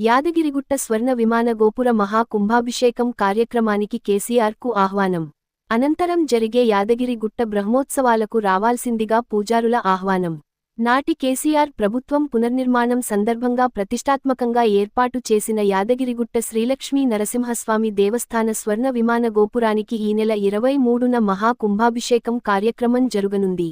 యాదగిరిగుట్ట స్వర్ణ విమాన గోపుర మహా కుంభాభిషేకం కార్యక్రమానికి కేసీఆర్కు ఆహ్వానం. అనంతరం జరిగే యాదగిరిగుట్ట బ్రహ్మోత్సవాలకు రావాల్సిందిగా పూజారుల ఆహ్వానం. నాటి కేసీఆర్ ప్రభుత్వం పునర్నిర్మాణం సందర్భంగా ప్రతిష్టాత్మకంగా ఏర్పాటు చేసిన యాదగిరిగుట్ట శ్రీలక్ష్మీ నరసింహస్వామి దేవస్థాన స్వర్ణ విమాన గోపురానికి ఈ నెల ఇరవై మూడున మహా కుంభాభిషేకం కార్యక్రమం జరుగనుంది.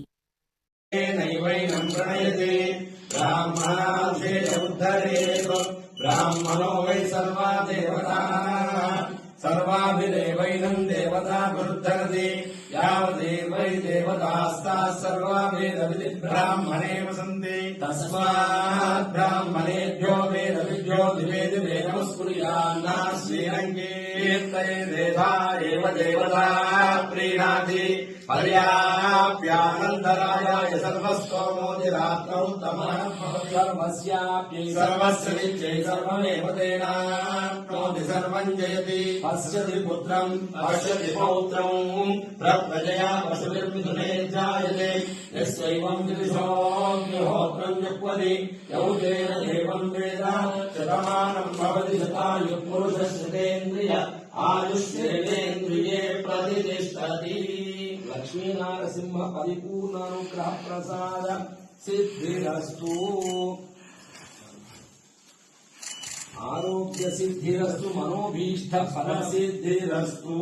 नैवैनं प्रणयते ब्राह्मणार्थेन उद्धरेत ब्राह्मणो वै सर्वा देवताः सर्वाभिदेवैनं देवता वृद्धरति यावदेवै देवतास्ताः सर्वा वेदविधि ब्राह्मणे वसन्ति तस्मात् ब्राह्मणेभ्यो वेदविभ्यो दिवे दिवे नमस्कुर्यान्ना श्रीरङ्गीर्तये देवा एव देवता प्रीणाति पर्याप्यानन्दरायाय सर्वस्तोमोदिरात्रौ तमः सर्वस्याप्यै सर्वस्य नित्यै सर्वमेव तेनाप्नोति सर्वम् जयति पश्यति पुत्रम् पश्यति पौत्रम् प्रप्रजया पशुभिर्मिथुने जायते यस्यैवम् विदिशोऽग्निहोत्रम् जुह्वति यौतेन देवम् वेद ఇంద్రియ ఆయుష్ంద్రియే ప్రతిష్టతి. లక్ష్మీనారసింహ పరిపూర్ణానుగ్రహ ప్రసాద సిద్ధిరస్తు. ఆరోగ్య సిద్ధిరస్తు మనోభీష్ట ఫల సిద్ధిరస్తు.